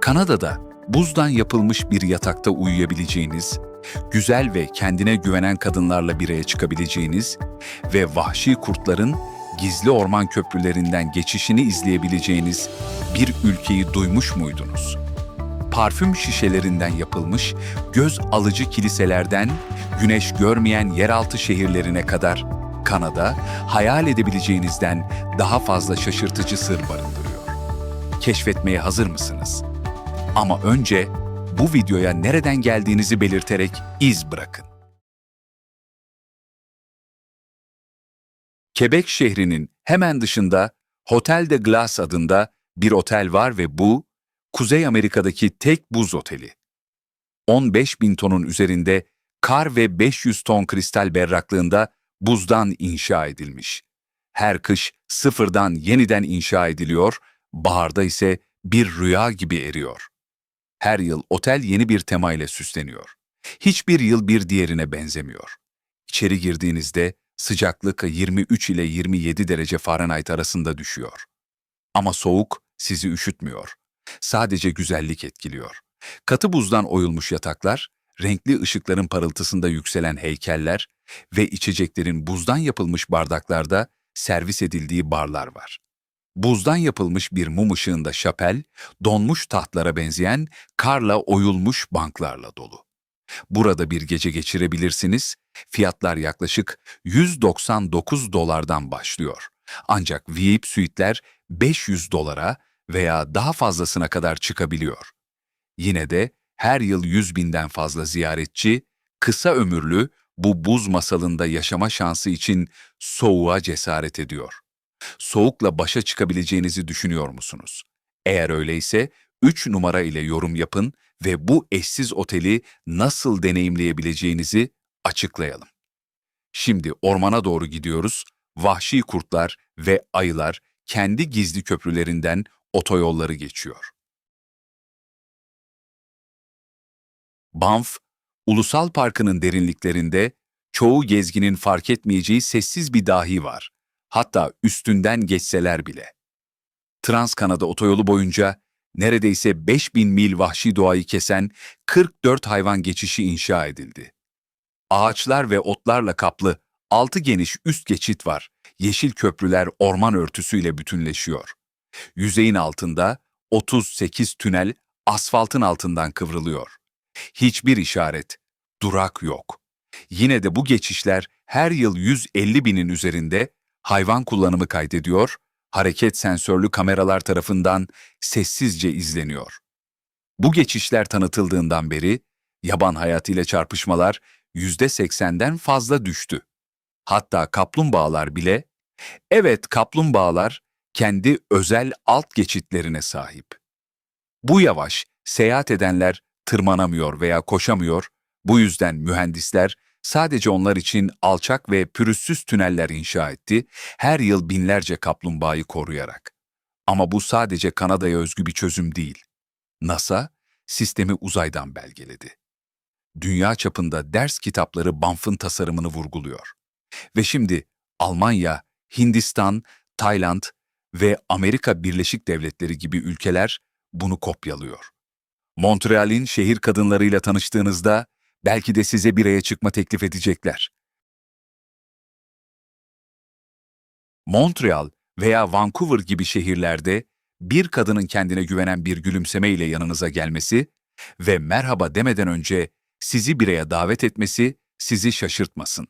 Kanada'da buzdan yapılmış bir yatakta uyuyabileceğiniz, güzel ve kendine güvenen kadınlarla biraya çıkabileceğiniz ve vahşi kurtların gizli orman köprülerinden geçişini izleyebileceğiniz bir ülkeyi duymuş muydunuz? Parfüm şişelerinden yapılmış, göz alıcı kiliselerden güneş görmeyen yeraltı şehirlerine kadar Kanada hayal edebileceğinizden daha fazla şaşırtıcı sır barındırıyor. Keşfetmeye hazır mısınız? Ama önce bu videoya nereden geldiğinizi belirterek iz bırakın. Quebec şehrinin hemen dışında Hotel de Glace adında bir otel var ve bu, Kuzey Amerika'daki tek buz oteli. 15 bin tonun üzerinde kar ve 500 ton kristal berraklığında buzdan inşa edilmiş. Her kış sıfırdan yeniden inşa ediliyor, baharda ise bir rüya gibi eriyor. Her yıl otel yeni bir tema ile süsleniyor. Hiçbir yıl bir diğerine benzemiyor. İçeri girdiğinizde sıcaklık 23 ile 27 derece Fahrenheit arasında düşüyor. Ama soğuk sizi üşütmüyor. Sadece güzellik etkiliyor. Katı buzdan oyulmuş yataklar, renkli ışıkların parıltısında yükselen heykeller ve içeceklerin buzdan yapılmış bardaklarda servis edildiği barlar var. Buzdan yapılmış bir mum ışığında şapel, donmuş tahtlara benzeyen karla oyulmuş banklarla dolu. Burada bir gece geçirebilirsiniz. Fiyatlar yaklaşık 199 dolardan başlıyor. Ancak VIP suitler 500 dolara veya daha fazlasına kadar çıkabiliyor. Yine de her yıl 100 binden fazla ziyaretçi, kısa ömürlü bu buz masalında yaşama şansı için soğuğa cesaret ediyor. Soğukla başa çıkabileceğinizi düşünüyor musunuz? Eğer öyleyse 3 numara ile yorum yapın ve bu eşsiz oteli nasıl deneyimleyebileceğinizi açıklayalım. Şimdi ormana doğru gidiyoruz. Vahşi kurtlar ve ayılar kendi gizli köprülerinden otoyolları geçiyor. Banff, Ulusal Parkı'nın derinliklerinde çoğu gezginin fark etmeyeceği sessiz bir dahi var. Hatta üstünden geçseler bile. Trans-Kanada otoyolu boyunca neredeyse 5000 mil vahşi doğayı kesen 44 hayvan geçişi inşa edildi. Ağaçlar ve otlarla kaplı 6 geniş üst geçit var. Yeşil köprüler orman örtüsüyle bütünleşiyor. Yüzeyin altında 38 tünel asfaltın altından kıvrılıyor. Hiçbir işaret, durak yok. Yine de bu geçişler her yıl 150 binin üzerinde hayvan kullanımı kaydediyor, hareket sensörlü kameralar tarafından sessizce izleniyor. Bu geçişler tanıtıldığından beri yaban hayatıyla çarpışmalar %80'den fazla düştü. Hatta kaplumbağalar bile, evet kaplumbağalar kendi özel alt geçitlerine sahip. Bu yavaş, seyahat edenler tırmanamıyor veya koşamıyor, bu yüzden mühendisler sadece onlar için alçak ve pürüzsüz tüneller inşa etti, her yıl binlerce kaplumbağayı koruyarak. Ama bu sadece Kanada'ya özgü bir çözüm değil. NASA, sistemi uzaydan belgeledi. Dünya çapında ders kitapları Banff'ın tasarımını vurguluyor. Ve şimdi Almanya, Hindistan, Tayland ve Amerika Birleşik Devletleri gibi ülkeler bunu kopyalıyor. Montreal'in şehir kadınlarıyla tanıştığınızda belki de size bir aya çıkma teklif edecekler. Montreal veya Vancouver gibi şehirlerde bir kadının kendine güvenen bir gülümsemeyle yanınıza gelmesi ve merhaba demeden önce sizi biraya davet etmesi sizi şaşırtmasın.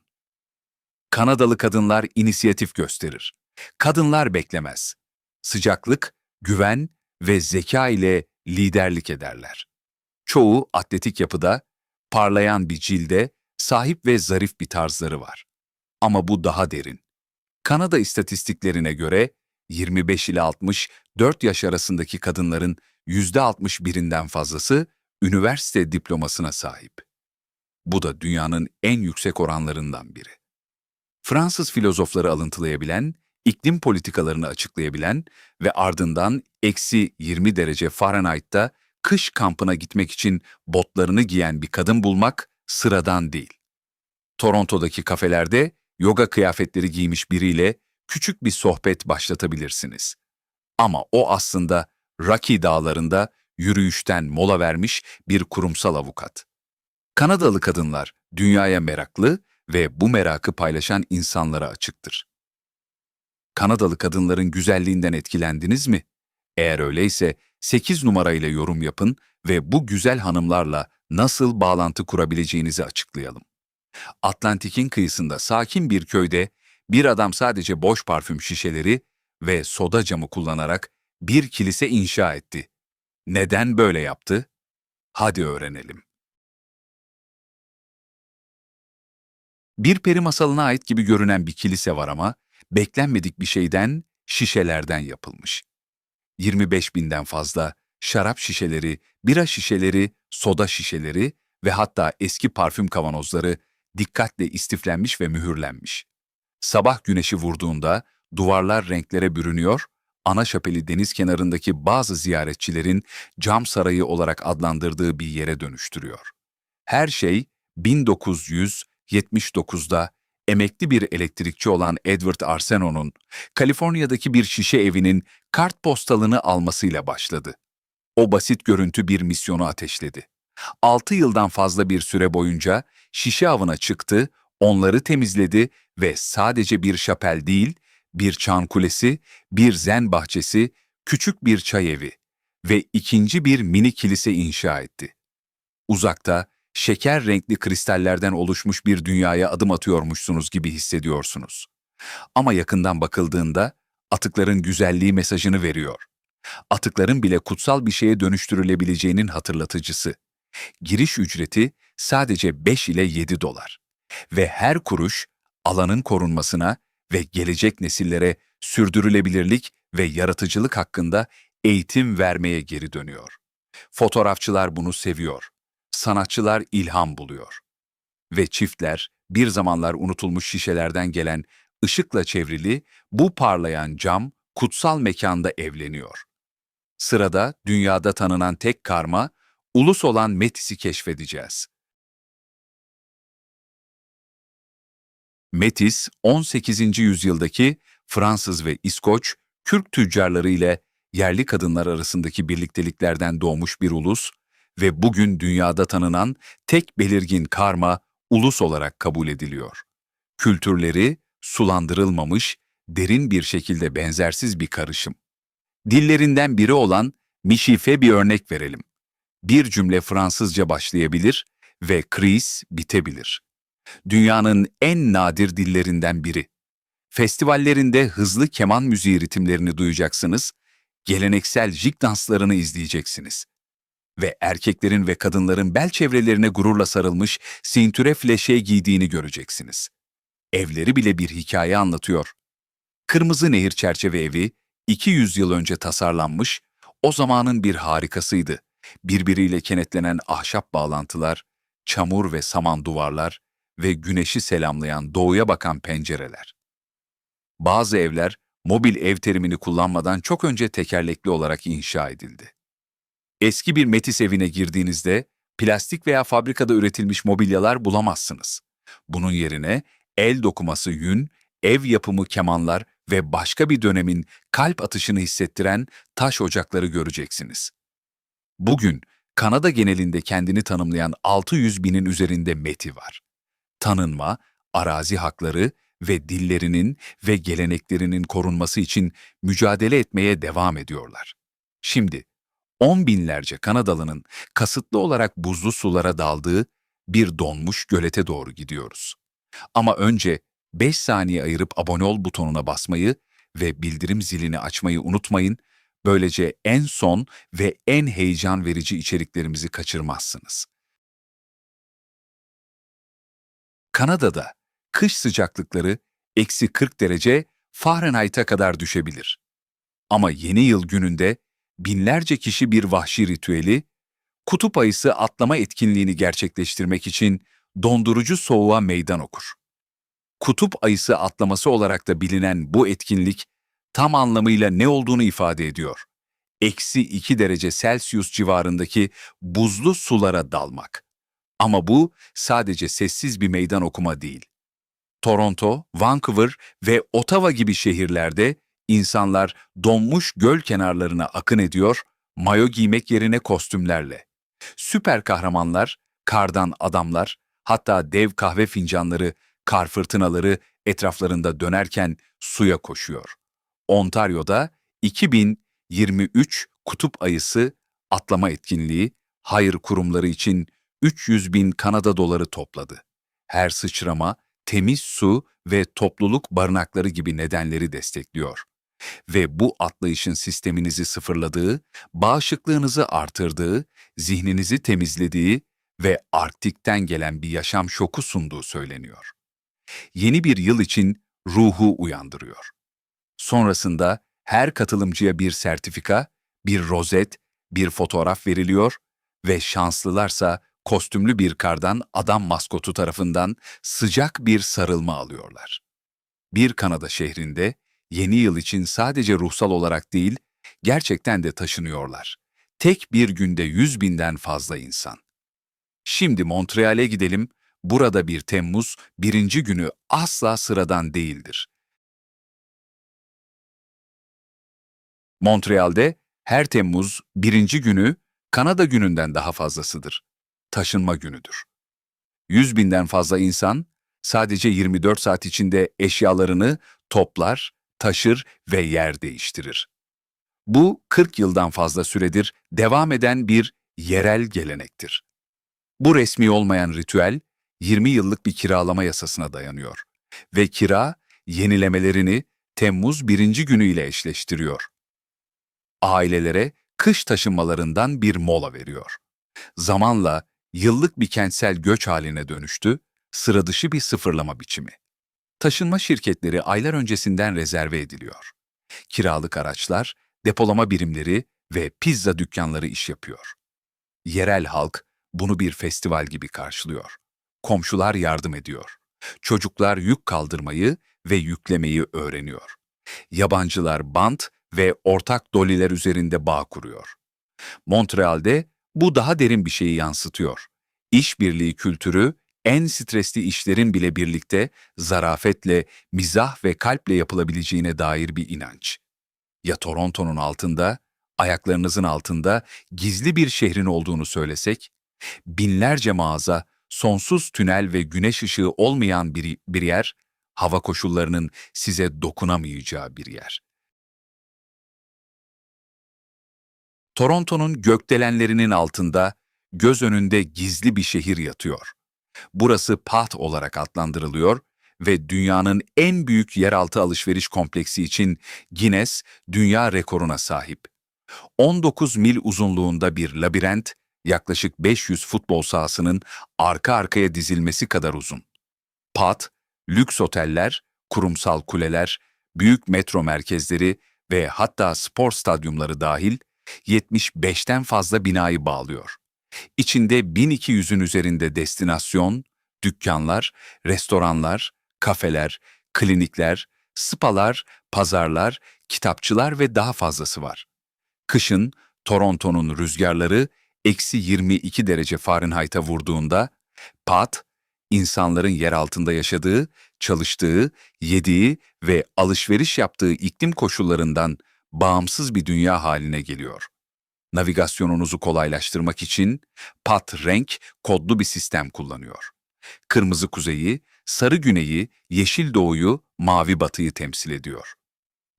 Kanadalı kadınlar inisiyatif gösterir. Kadınlar beklemez. Sıcaklık, güven ve zeka ile liderlik ederler. Çoğu atletik yapıda, parlayan bir cilde, sahip ve zarif bir tarzları var. Ama bu daha derin. Kanada istatistiklerine göre 25 ile 64 yaş arasındaki kadınların %61'inden fazlası üniversite diplomasına sahip. Bu da dünyanın en yüksek oranlarından biri. Fransız filozofları alıntılayabilen, iklim politikalarını açıklayabilen ve ardından eksi 20 derece Fahrenheit'ta kış kampına gitmek için botlarını giyen bir kadın bulmak sıradan değil. Toronto'daki kafelerde yoga kıyafetleri giymiş biriyle küçük bir sohbet başlatabilirsiniz. Ama o aslında Rocky dağlarında yürüyüşten mola vermiş bir kurumsal avukat. Kanadalı kadınlar dünyaya meraklı ve bu merakı paylaşan insanlara açıktır. Kanadalı kadınların güzelliğinden etkilendiniz mi? Eğer öyleyse 8 numarayla yorum yapın ve bu güzel hanımlarla nasıl bağlantı kurabileceğinizi açıklayalım. Atlantik'in kıyısında sakin bir köyde bir adam sadece boş parfüm şişeleri ve soda camı kullanarak bir kilise inşa etti. Neden böyle yaptı? Hadi öğrenelim. Bir peri masalına ait gibi görünen bir kilise var ama beklenmedik bir şeyden, şişelerden yapılmış. 25 binden fazla şarap şişeleri, bira şişeleri, soda şişeleri ve hatta eski parfüm kavanozları dikkatle istiflenmiş ve mühürlenmiş. Sabah güneşi vurduğunda duvarlar renklere bürünüyor, ana şapeli deniz kenarındaki bazı ziyaretçilerin cam sarayı olarak adlandırdığı bir yere dönüştürüyor. Her şey 1979'da emekli bir elektrikçi olan Edward Arsenault'un Kaliforniya'daki bir şişe evinin kartpostalını almasıyla başladı. O basit görüntü bir misyonu ateşledi. 6 yıldan fazla bir süre boyunca şişe avına çıktı, onları temizledi ve sadece bir şapel değil, bir çan kulesi, bir zen bahçesi, küçük bir çay evi ve ikinci bir mini kilise inşa etti. Uzakta, şeker renkli kristallerden oluşmuş bir dünyaya adım atıyormuşsunuz gibi hissediyorsunuz. Ama yakından bakıldığında atıkların güzelliği mesajını veriyor. Atıkların bile kutsal bir şeye dönüştürülebileceğinin hatırlatıcısı. Giriş ücreti sadece 5 ile 7 dolar. Ve her kuruş alanın korunmasına ve gelecek nesillere sürdürülebilirlik ve yaratıcılık hakkında eğitim vermeye geri dönüyor. Fotoğrafçılar bunu seviyor. Sanatçılar ilham buluyor. Ve çiftler bir zamanlar unutulmuş şişelerden gelen ışıkla çevrili bu parlayan cam kutsal mekanda evleniyor. Sırada dünyada tanınan tek karma, ulus olan Metis'i keşfedeceğiz. Metis, 18. yüzyıldaki Fransız ve İskoç, Kürk tüccarları ile yerli kadınlar arasındaki birlikteliklerden doğmuş bir ulus ve bugün dünyada tanınan tek belirgin karma ulus olarak kabul ediliyor. Kültürleri sulandırılmamış, derin bir şekilde benzersiz bir karışım. Dillerinden biri olan Mişife bir örnek verelim. Bir cümle Fransızca başlayabilir ve kriz bitebilir. Dünyanın en nadir dillerinden biri. Festivallerinde hızlı keman müziği ritimlerini duyacaksınız, geleneksel jig danslarını izleyeceksiniz. Ve erkeklerin ve kadınların bel çevrelerine gururla sarılmış sintüre fleşe giydiğini göreceksiniz. Evleri bile bir hikaye anlatıyor. Kırmızı Nehir Çerçeve Evi 200 yıl önce tasarlanmış, o zamanın bir harikasıydı. Birbiriyle kenetlenen ahşap bağlantılar, çamur ve saman duvarlar ve güneşi selamlayan doğuya bakan pencereler. Bazı evler mobil ev terimini kullanmadan çok önce tekerlekli olarak inşa edildi. Eski bir metis evine girdiğinizde plastik veya fabrikada üretilmiş mobilyalar bulamazsınız. Bunun yerine el dokuması yün, ev yapımı kemanlar ve başka bir dönemin kalp atışını hissettiren taş ocakları göreceksiniz. Bugün Kanada genelinde kendini tanımlayan 600 binin üzerinde meti var. Tanınma, arazi hakları ve dillerinin ve geleneklerinin korunması için mücadele etmeye devam ediyorlar. Şimdi, on binlerce Kanadalı'nın kasıtlı olarak buzlu sulara daldığı bir donmuş gölete doğru gidiyoruz. Ama önce 5 saniye ayırıp abone ol butonuna basmayı ve bildirim zilini açmayı unutmayın. Böylece en son ve en heyecan verici içeriklerimizi kaçırmazsınız. Kanada'da kış sıcaklıkları eksi 40 derece Fahrenheit'a kadar düşebilir. Ama yeni yıl gününde binlerce kişi bir vahşi ritüeli, kutup ayısı atlama etkinliğini gerçekleştirmek için dondurucu soğuğa meydan okur. Kutup ayısı atlaması olarak da bilinen bu etkinlik tam anlamıyla ne olduğunu ifade ediyor. Eksi 2 derece Celsius civarındaki buzlu sulara dalmak. Ama bu sadece sessiz bir meydan okuma değil. Toronto, Vancouver ve Ottawa gibi şehirlerde insanlar donmuş göl kenarlarına akın ediyor, mayo giymek yerine kostümlerle. Süper kahramanlar, kardan adamlar, hatta dev kahve fincanları, kar fırtınaları etraflarında dönerken suya koşuyor. Ontario'da 2023 kutup ayısı atlama etkinliği hayır kurumları için 300 bin Kanada doları topladı. Her sıçrama, temiz su ve topluluk barınakları gibi nedenleri destekliyor. Ve bu atlayışın sisteminizi sıfırladığı, bağışıklığınızı artırdığı, zihninizi temizlediği ve Arktik'ten gelen bir yaşam şoku sunduğu söyleniyor. Yeni bir yıl için ruhu uyandırıyor. Sonrasında her katılımcıya bir sertifika, bir rozet, bir fotoğraf veriliyor ve şanslılarsa kostümlü bir kardan adam maskotu tarafından sıcak bir sarılma alıyorlar. Bir Kanada şehrinde yeni yıl için sadece ruhsal olarak değil, gerçekten de taşınıyorlar. Tek bir günde yüz binden fazla insan. Şimdi Montreal'e gidelim, burada bir Temmuz birinci günü asla sıradan değildir. Montreal'de her Temmuz birinci günü Kanada gününden daha fazlasıdır. Taşınma günüdür. 100 binden fazla insan sadece 24 saat içinde eşyalarını toplar, taşır ve yer değiştirir. Bu 40 yıldan fazla süredir devam eden bir yerel gelenektir. Bu resmi olmayan ritüel 20 yıllık bir kiralama yasasına dayanıyor ve kira yenilemelerini Temmuz birinci günüyle eşleştiriyor. Ailelere kış taşınmalarından bir mola veriyor. Zamanla yıllık bir kentsel göç haline dönüştü, sıra dışı bir sıfırlama biçimi. Taşınma şirketleri aylar öncesinden rezerve ediliyor. Kiralık araçlar, depolama birimleri ve pizza dükkanları iş yapıyor. Yerel halk bunu bir festival gibi karşılıyor. Komşular yardım ediyor. Çocuklar yük kaldırmayı ve yüklemeyi öğreniyor. Yabancılar bant ve ortak doliler üzerinde bağ kuruyor. Montreal'de bu daha derin bir şeyi yansıtıyor. İşbirliği kültürü en stresli işlerin bile birlikte zarafetle, mizah ve kalple yapılabileceğine dair bir inanç. Ya Toronto'nun altında, ayaklarınızın altında gizli bir şehrin olduğunu söylesek, binlerce mağaza, sonsuz tünel ve güneş ışığı olmayan bir, bir yer, hava koşullarının size dokunamayacağı bir yer. Toronto'nun gökdelenlerinin altında, göz önünde gizli bir şehir yatıyor. Burası PAT olarak adlandırılıyor ve dünyanın en büyük yeraltı alışveriş kompleksi için Guinness dünya rekoruna sahip. 19 mil uzunluğunda bir labirent, yaklaşık 500 futbol sahasının arka arkaya dizilmesi kadar uzun. PAT, lüks oteller, kurumsal kuleler, büyük metro merkezleri ve hatta spor stadyumları dahil 75'ten fazla binayı bağlıyor. İçinde 1200'ün üzerinde destinasyon, dükkanlar, restoranlar, kafeler, klinikler, spalar, pazarlar, kitapçılar ve daha fazlası var. Kışın Toronto'nun rüzgarları eksi 22 derece Fahrenheit'a vurduğunda, Pat, insanların yer altında yaşadığı, çalıştığı, yediği ve alışveriş yaptığı iklim koşullarından bağımsız bir dünya haline geliyor. Navigasyonunuzu kolaylaştırmak için PAT renk kodlu bir sistem kullanıyor. Kırmızı kuzeyi, sarı güneyi, yeşil doğuyu, mavi batıyı temsil ediyor.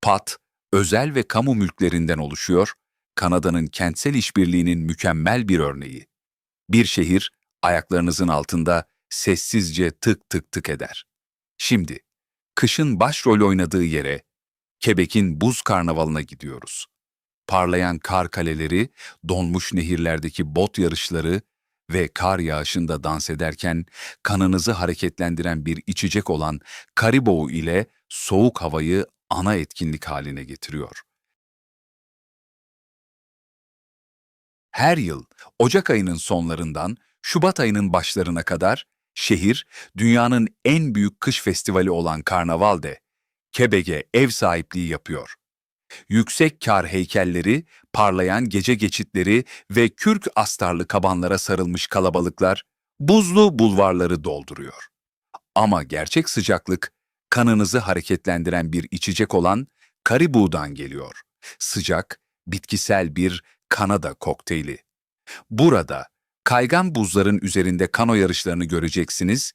PAT, özel ve kamu mülklerinden oluşuyor, Kanada'nın kentsel işbirliğinin mükemmel bir örneği. Bir şehir, ayaklarınızın altında sessizce tık tık tık eder. Şimdi, kışın başrol oynadığı yere, Quebec'in buz karnavalına gidiyoruz. Parlayan kar kaleleri, donmuş nehirlerdeki bot yarışları ve kar yağışında dans ederken kanınızı hareketlendiren bir içecek olan Caribou ile soğuk havayı ana etkinlik haline getiriyor. Her yıl Ocak ayının sonlarından Şubat ayının başlarına kadar şehir dünyanın en büyük kış festivali olan Karnaval'de Quebec'e ev sahipliği yapıyor. Yüksek kar heykelleri, parlayan gece geçitleri ve kürk astarlı kabanlara sarılmış kalabalıklar buzlu bulvarları dolduruyor. Ama gerçek sıcaklık kanınızı hareketlendiren bir içecek olan Karibu'dan geliyor. Sıcak, bitkisel bir Kanada kokteyli. Burada kaygan buzların üzerinde kano yarışlarını göreceksiniz.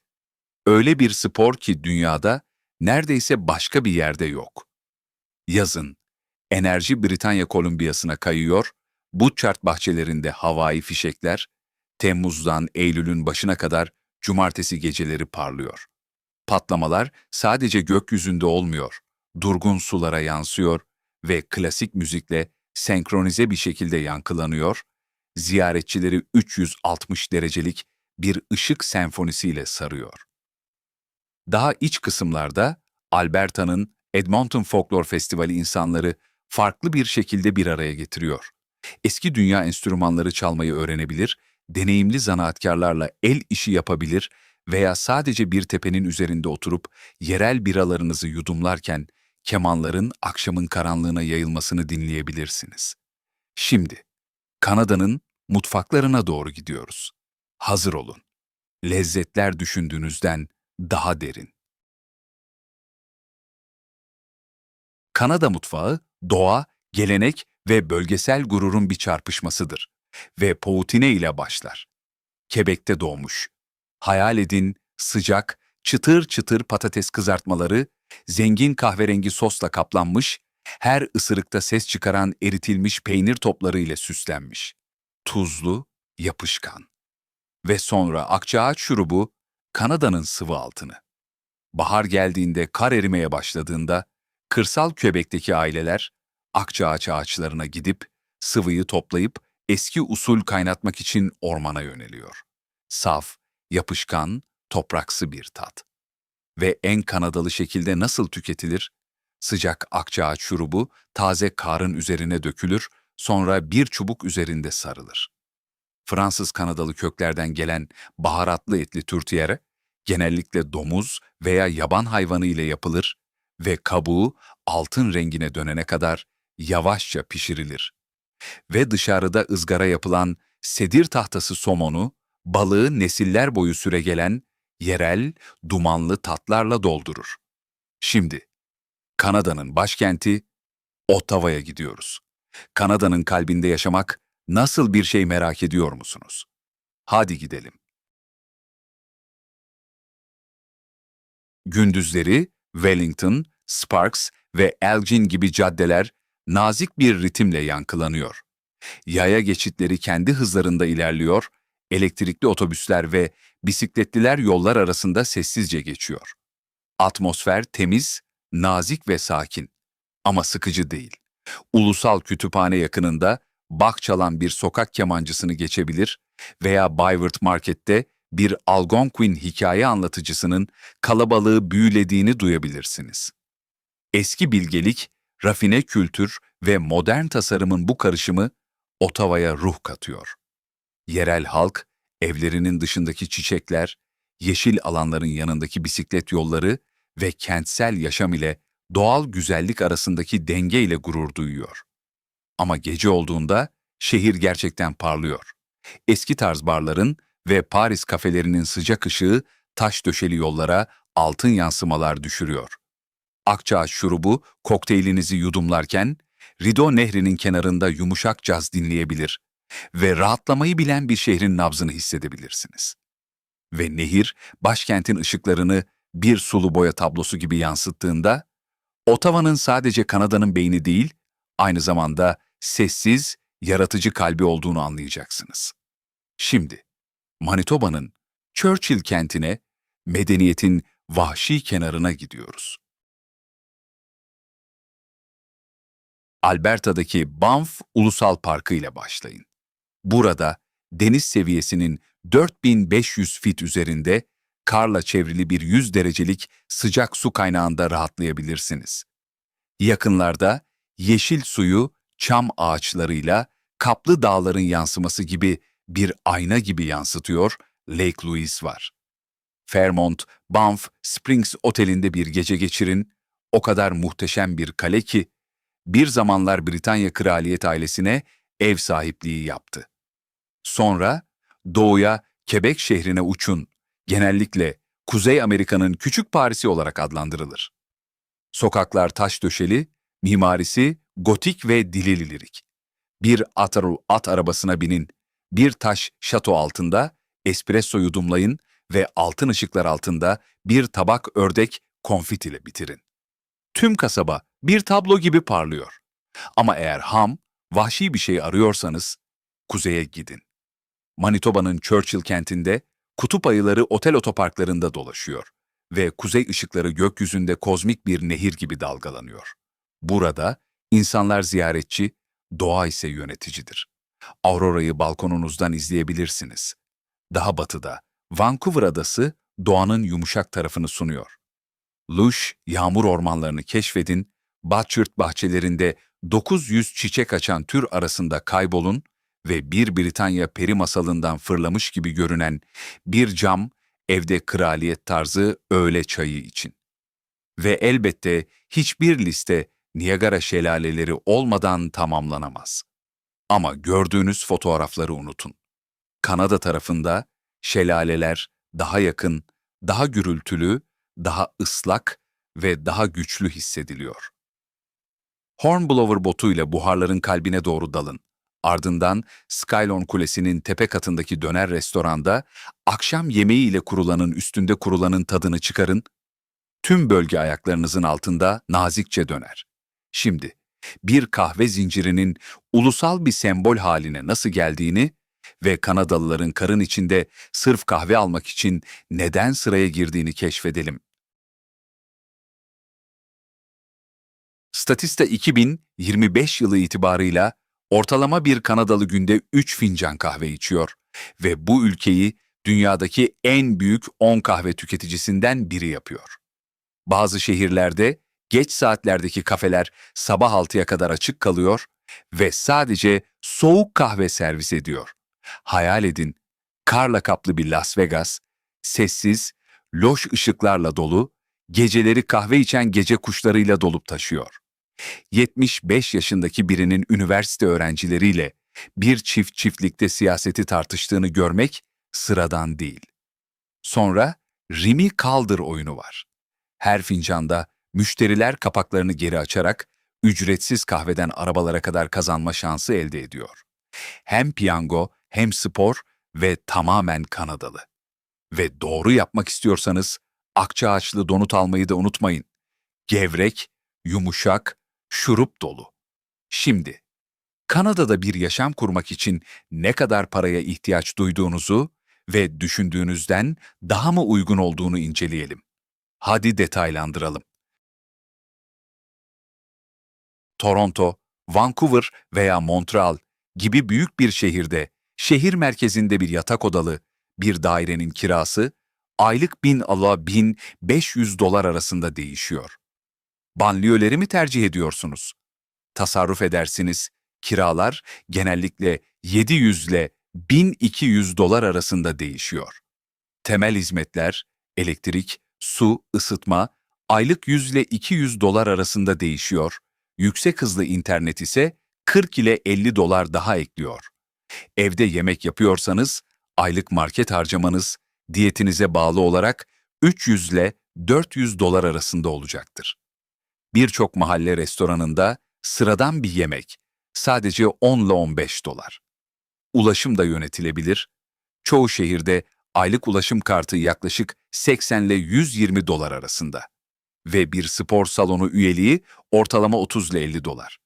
Öyle bir spor ki dünyada neredeyse başka bir yerde yok. Yazın enerji Britanya Kolumbiyası'na kayıyor, Butchart bahçelerinde havai fişekler, Temmuz'dan Eylül'ün başına kadar cumartesi geceleri parlıyor. Patlamalar sadece gökyüzünde olmuyor, durgun sulara yansıyor ve klasik müzikle senkronize bir şekilde yankılanıyor, ziyaretçileri 360 derecelik bir ışık senfonisiyle sarıyor. Daha iç kısımlarda Alberta'nın Edmonton Folklore Festivali insanları farklı bir şekilde bir araya getiriyor. Eski dünya enstrümanları çalmayı öğrenebilir, deneyimli zanaatkarlarla el işi yapabilir veya sadece bir tepenin üzerinde oturup yerel biralarınızı yudumlarken kemanların akşamın karanlığına yayılmasını dinleyebilirsiniz. Şimdi Kanada'nın mutfaklarına doğru gidiyoruz. Hazır olun. Lezzetler düşündüğünüzden daha derin. Kanada mutfağı, doğa, gelenek ve bölgesel gururun bir çarpışmasıdır ve poutine ile başlar. Quebec'te doğmuş. Hayal edin sıcak, çıtır çıtır patates kızartmaları, zengin kahverengi sosla kaplanmış, her ısırıkta ses çıkaran eritilmiş peynir topları ile süslenmiş. Tuzlu, yapışkan. Ve sonra akçaağaç şurubu, Kanada'nın sıvı altını. Bahar geldiğinde kar erimeye başladığında, kırsal köbekteki aileler, akçaağaç ağaçlarına gidip, sıvıyı toplayıp eski usul kaynatmak için ormana yöneliyor. Saf, yapışkan, topraksı bir tat. Ve en Kanadalı şekilde nasıl tüketilir? Sıcak akçaağaç şurubu taze karın üzerine dökülür, sonra bir çubuk üzerinde sarılır. Fransız Kanadalı köklerden gelen baharatlı etli türtiyere, genellikle domuz veya yaban hayvanı ile yapılır ve kabuğu altın rengine dönene kadar yavaşça pişirilir. Ve dışarıda ızgara yapılan sedir tahtası somonu, balığı nesiller boyu süregelen yerel, dumanlı tatlarla doldurur. Şimdi, Kanada'nın başkenti Ottawa'ya gidiyoruz. Kanada'nın kalbinde yaşamak nasıl bir şey merak ediyor musunuz? Hadi gidelim. Gündüzleri Wellington, Sparks ve Elgin gibi caddeler nazik bir ritimle yankılanıyor. Yaya geçitleri kendi hızlarında ilerliyor, elektrikli otobüsler ve bisikletliler yollar arasında sessizce geçiyor. Atmosfer temiz, nazik ve sakin ama sıkıcı değil. Ulusal kütüphane yakınında bak çalan bir sokak kemancısını geçebilir veya Bayward Market'te bir Algonquin hikaye anlatıcısının kalabalığı büyülediğini duyabilirsiniz. Eski bilgelik, rafine kültür ve modern tasarımın bu karışımı Ottawa'ya ruh katıyor. Yerel halk, evlerinin dışındaki çiçekler, yeşil alanların yanındaki bisiklet yolları ve kentsel yaşam ile doğal güzellik arasındaki denge ile gurur duyuyor. Ama gece olduğunda şehir gerçekten parlıyor. Eski tarz barların ve Paris kafelerinin sıcak ışığı taş döşeli yollara altın yansımalar düşürüyor. Akçaağaç şurubu kokteylinizi yudumlarken, Rido Nehri'nin kenarında yumuşak caz dinleyebilir ve rahatlamayı bilen bir şehrin nabzını hissedebilirsiniz. Ve nehir, başkentin ışıklarını bir sulu boya tablosu gibi yansıttığında, Ottawa'nın sadece Kanada'nın beyni değil, aynı zamanda sessiz, yaratıcı kalbi olduğunu anlayacaksınız. Şimdi, Manitoba'nın Churchill kentine, medeniyetin vahşi kenarına gidiyoruz. Alberta'daki Banff Ulusal Parkı ile başlayın. Burada deniz seviyesinin 4500 fit üzerinde karla çevrili bir 100 derecelik sıcak su kaynağında rahatlayabilirsiniz. Yakınlarda yeşil suyu çam ağaçlarıyla kaplı dağların yansıması gibi bir ayna gibi yansıtıyor Lake Louise var. Fairmont, Banff Springs Oteli'nde bir gece geçirin, o kadar muhteşem bir kale ki, bir zamanlar Britanya kraliyet ailesine ev sahipliği yaptı. Sonra doğuya Quebec şehrine uçun, genellikle Kuzey Amerika'nın küçük Paris'i olarak adlandırılır. Sokaklar taş döşeli, mimarisi gotik ve dili lirik. Bir at, at arabasına binin, bir taş şato altında espresso yudumlayın ve altın ışıklar altında bir tabak ördek konfit ile bitirin. Tüm kasaba bir tablo gibi parlıyor. Ama eğer ham, vahşi bir şey arıyorsanız, kuzeye gidin. Manitoba'nın Churchill kentinde kutup ayıları otel otoparklarında dolaşıyor ve kuzey ışıkları gökyüzünde kozmik bir nehir gibi dalgalanıyor. Burada insanlar ziyaretçi, doğa ise yöneticidir. Aurora'yı balkonunuzdan izleyebilirsiniz. Daha batıda, Vancouver adası doğanın yumuşak tarafını sunuyor. Lush, yağmur ormanlarını keşfedin, Butchert bahçelerinde 900 çiçek açan tür arasında kaybolun ve bir Britanya peri masalından fırlamış gibi görünen bir cam evde kraliyet tarzı öğle çayı için. Ve elbette hiçbir liste Niagara şelaleleri olmadan tamamlanamaz. Ama gördüğünüz fotoğrafları unutun. Kanada tarafında şelaleler daha yakın, daha gürültülü, daha ıslak ve daha güçlü hissediliyor. Hornblower botuyla buharların kalbine doğru dalın. Ardından Skylon Kulesi'nin tepe katındaki döner restoranda akşam yemeği ile kurulanın üstünde kurulanın tadını çıkarın. Tüm bölge ayaklarınızın altında nazikçe döner. Şimdi bir kahve zincirinin ulusal bir sembol haline nasıl geldiğini ve Kanadalıların karın içinde sırf kahve almak için neden sıraya girdiğini keşfedelim. Statista 2025 yılı itibarıyla ortalama bir Kanadalı günde 3 fincan kahve içiyor ve bu ülkeyi dünyadaki en büyük 10 kahve tüketicisinden biri yapıyor. Bazı şehirlerde geç saatlerdeki kafeler sabah 6'ya kadar açık kalıyor ve sadece soğuk kahve servis ediyor. Hayal edin, karla kaplı bir Las Vegas, sessiz, loş ışıklarla dolu, geceleri kahve içen gece kuşlarıyla dolup taşıyor. 75 yaşındaki birinin üniversite öğrencileriyle bir çift çiftlikte siyaseti tartıştığını görmek sıradan değil. Sonra Rimi Kaldır oyunu var. Her fincanda müşteriler kapaklarını geri açarak ücretsiz kahveden arabalara kadar kazanma şansı elde ediyor. Hem piyango hem spor ve tamamen Kanadalı. Ve doğru yapmak istiyorsanız akçaağaçlı donut almayı da unutmayın. Gevrek, yumuşak, şurup dolu. Şimdi, Kanada'da bir yaşam kurmak için ne kadar paraya ihtiyaç duyduğunuzu ve düşündüğünüzden daha mı uygun olduğunu inceleyelim. Hadi detaylandıralım. Toronto, Vancouver veya Montreal gibi büyük bir şehirde, şehir merkezinde bir yatak odalı, bir dairenin kirası aylık 1000 ala 1500 dolar arasında değişiyor. Banliyöleri mi tercih ediyorsunuz? Tasarruf edersiniz. Kiralar genellikle 700 ile 1200 dolar arasında değişiyor. Temel hizmetler, elektrik, su, ısıtma, aylık 100 ile 200 dolar arasında değişiyor. Yüksek hızlı internet ise 40 ile 50 dolar daha ekliyor. Evde yemek yapıyorsanız, aylık market harcamanız diyetinize bağlı olarak 300 ile 400 dolar arasında olacaktır. Birçok mahalle restoranında sıradan bir yemek sadece 10 ile 15 dolar. Ulaşım da yönetilebilir. Çoğu şehirde aylık ulaşım kartı yaklaşık 80 ile 120 dolar arasında. Ve bir spor salonu üyeliği ortalama 30 ile 50 dolar.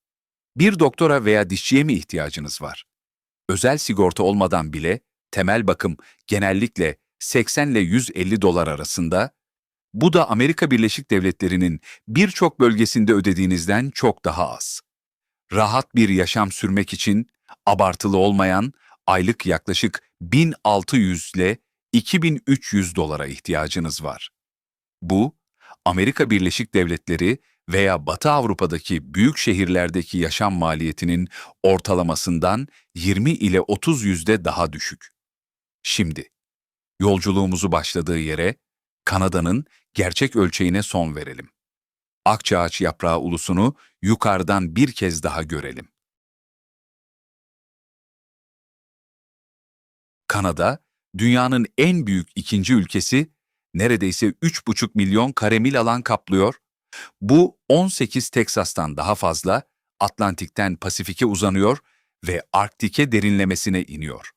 Bir doktora veya dişçiye mi ihtiyacınız var? Özel sigorta olmadan bile temel bakım genellikle 80 ile 150 dolar arasında, bu da Amerika Birleşik Devletleri'nin birçok bölgesinde ödediğinizden çok daha az. Rahat bir yaşam sürmek için abartılı olmayan aylık yaklaşık 1600 ile 2300 dolara ihtiyacınız var. Bu, Amerika Birleşik Devletleri veya Batı Avrupa'daki büyük şehirlerdeki yaşam maliyetinin ortalamasından 20 ile 30 yüzde daha düşük. Şimdi, yolculuğumuzu başladığı yere, Kanada'nın gerçek ölçeğine son verelim. Akçaağaç yaprağı ulusunu yukarıdan bir kez daha görelim. Kanada, dünyanın en büyük ikinci ülkesi, neredeyse 3,5 milyon kare mil alan kaplıyor. Bu 18 Teksas'tan daha fazla, Atlantik'ten Pasifik'e uzanıyor ve Arktik'e derinlemesine iniyor.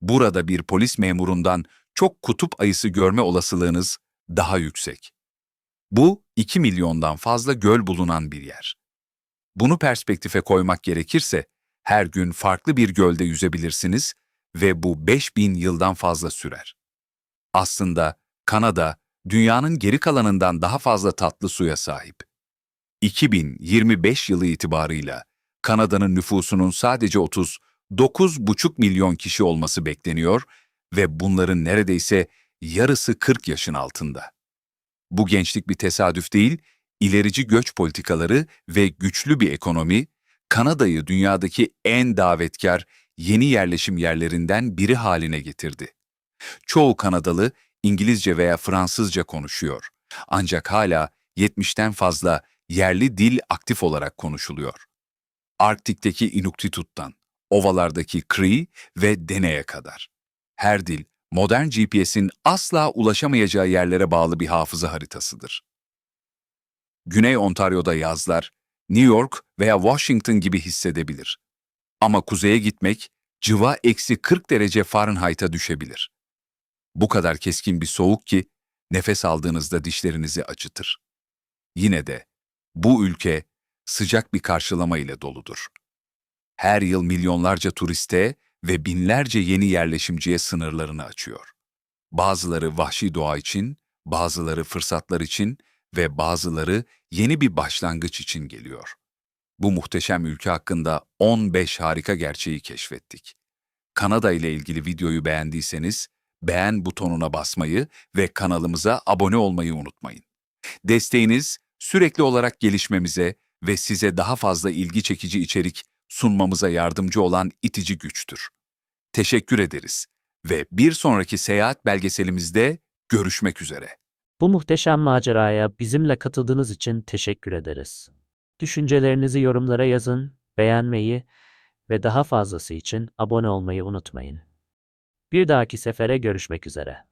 Burada bir polis memurundan çok kutup ayısı görme olasılığınız daha yüksek. Bu 2 milyondan fazla göl bulunan bir yer. Bunu perspektife koymak gerekirse her gün farklı bir gölde yüzebilirsiniz ve bu 5000 yıldan fazla sürer. Aslında Kanada dünyanın geri kalanından daha fazla tatlı suya sahip. 2025 yılı itibarıyla Kanada'nın nüfusunun sadece 39,5 milyon kişi olması bekleniyor ve bunların neredeyse yarısı 40 yaşın altında. Bu gençlik bir tesadüf değil, ilerici göç politikaları ve güçlü bir ekonomi, Kanada'yı dünyadaki en davetkar yeni yerleşim yerlerinden biri haline getirdi. Çoğu Kanadalı İngilizce veya Fransızca konuşuyor. Ancak hala 70'ten fazla yerli dil aktif olarak konuşuluyor. Arktik'teki Inuktitut'tan, ovalardaki Cree ve Dene'ye kadar. Her dil, modern GPS'in asla ulaşamayacağı yerlere bağlı bir hafıza haritasıdır. Güney Ontario'da yazlar, New York veya Washington gibi hissedebilir. Ama kuzeye gitmek, cıva eksi 40 derece Fahrenheit'a düşebilir. Bu kadar keskin bir soğuk ki, nefes aldığınızda dişlerinizi acıtır. Yine de, bu ülke sıcak bir karşılama ile doludur. Her yıl milyonlarca turiste ve binlerce yeni yerleşimciye sınırlarını açıyor. Bazıları vahşi doğa için, bazıları fırsatlar için ve bazıları yeni bir başlangıç için geliyor. Bu muhteşem ülke hakkında 15 harika gerçeği keşfettik. Kanada ile ilgili videoyu beğendiyseniz beğen butonuna basmayı ve kanalımıza abone olmayı unutmayın. Desteğiniz sürekli olarak gelişmemize ve size daha fazla ilgi çekici içerik sunmamıza yardımcı olan itici güçtür. Teşekkür ederiz ve bir sonraki seyahat belgeselimizde görüşmek üzere. Bu muhteşem maceraya bizimle katıldığınız için teşekkür ederiz. Düşüncelerinizi yorumlara yazın, beğenmeyi ve daha fazlası için abone olmayı unutmayın. Bir dahaki sefere görüşmek üzere.